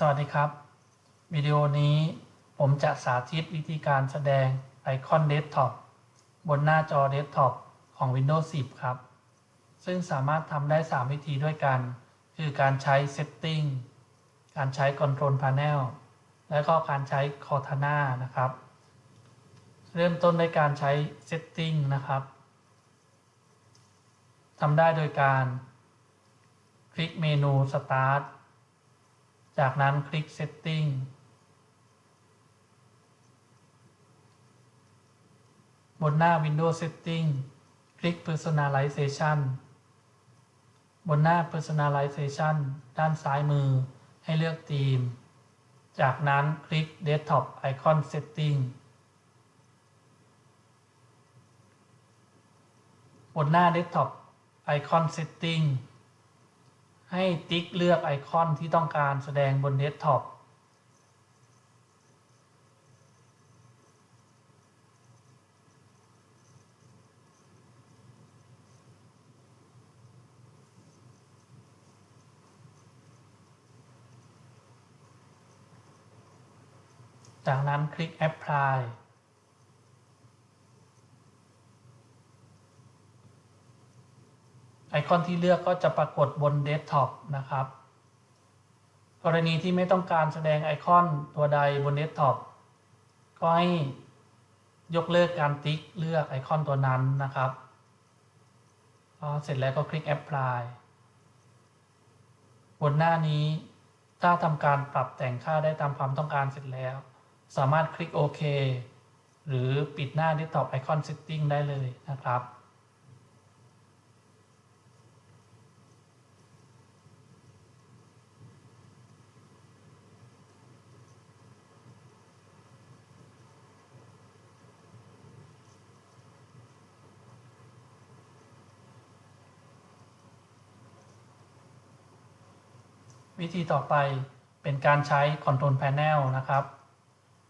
สวัสดีครับ วิดีโอนี้ผมจะสาธิตวิธีการแสดงไอคอนเดสก์ท็อปบนหน้าจอเดสก์ท็อปของ Windows 10 ครับ ซึ่งสามารถทำได้ 3 วิธีด้วยกัน คือการใช้ Setting การใช้ Control Panel และก็การใช้ Cortana นะครับ เริ่มต้นด้วยการใช้ Setting นะครับทำได้โดยการ คลิกเมนู Start จากนั้นคลิก Setting บนหน้า Windows Setting คลิก Personalization บนหน้า Personalization ด้านซ้ายมือให้เลือกธีม จากนั้นคลิก Desktop Icon Setting บนหน้า Desktop Icon Setting ให้ติ๊กเลือกไอคอนที่ต้องการแสดงบนเดสก์ท็อปจากนั้นคลิก Apply ไอคอนที่เลือกก็จะปรากฏบนเดสก์ท็อปนะครับ กรณีที่ไม่ต้องการแสดงไอคอนตัวใดบนเดสก์ท็อปก็ให้ยกเลิกการติ๊กเลือกไอคอนตัวนั้นนะครับพอเสร็จแล้วก็คลิก Apply บนหน้านี้ถ้าทำการปรับแต่งค่าได้ตามความต้องการเสร็จแล้ว สามารถคลิกโอเคหรือปิดหน้า Desktop Icon Setting ได้เลยนะครับ วิธีต่อไปเป็นการใช้ Control Panel นะครับ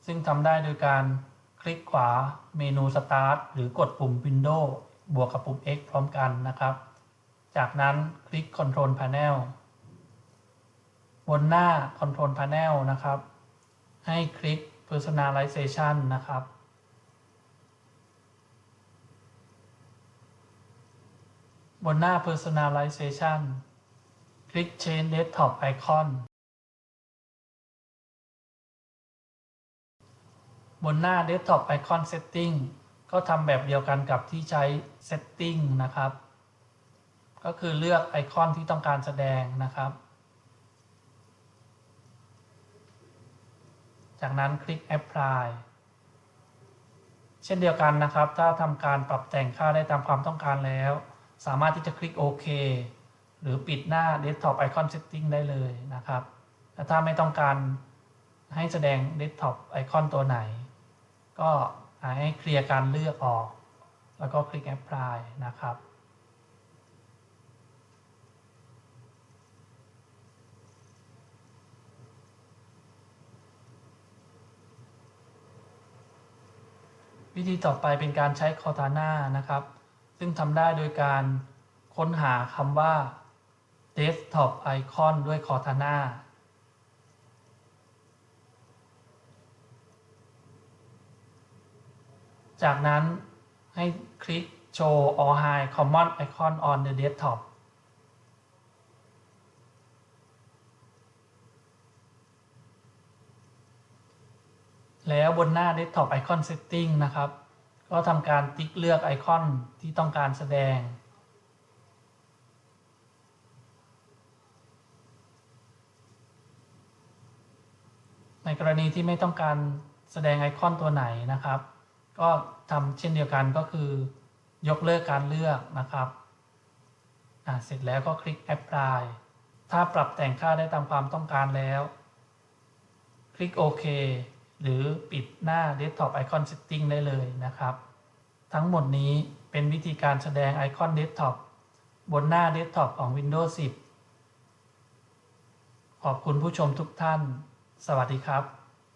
ซึ่งทำได้โดยการคลิกขวาเมนู Start หรือกดปุ่ม Windows บวกกับปุ่ม X พร้อมกันนะครับ จากนั้นคลิก Control Panel บนหน้า Control Panel นะครับ ให้คลิก Personalization นะครับ บนหน้า Personalization คลิก Change Desktop Icon บนหน้า Desktop Icon Setting ก็ทำแบบเดียวกันกับที่ใช้ Setting นะครับ ก็คือเลือกไอคอนที่ต้องการแสดงนะครับ จากนั้นคลิก Apply เช่นเดียวกันนะครับ ถ้าทำการปรับแต่งค่าได้ตามความต้องการแล้ว สามารถที่จะคลิกโอเค หรือปิดหน้า Desktop Icon Setting ได้เลยนะครับ ถ้าไม่ต้องการให้แสดง Desktop Icon ตัวไหน ก็ให้เคลียร์การเลือกออก แล้วก็คลิก Apply นะครับวิธีต่อไปเป็นการใช้ Cortana นะครับ ซึ่งทำได้โดยการค้นหาคำว่า Desktop Icon ด้วย Cortana จากนั้นให้คลิก Show All High Common Icon on the Desktop แล้วบนหน้า Desktop Icon Setting นะครับ ก็ทำการติ๊กเลือกไอคอนที่ต้องการแสดง ในกรณีที่ไม่ต้องการแสดงไอคอนตัวไหนนะครับ ก็ทำเช่นเดียวกันก็คือยกเลิกการเลือกนะครับเสร็จแล้วก็คลิก Apply ถ้าปรับแต่งค่าได้ตามความต้องการแล้ว คลิกโอเคหรือปิดหน้า Desktop Icon Setting ได้เลยนะครับ ทั้งหมดนี้เป็นวิธีการแสดงไอคอน Desktop บนหน้า Desktop ของ Windows 10 ขอบคุณผู้ชมทุกท่าน สวัสดีครับ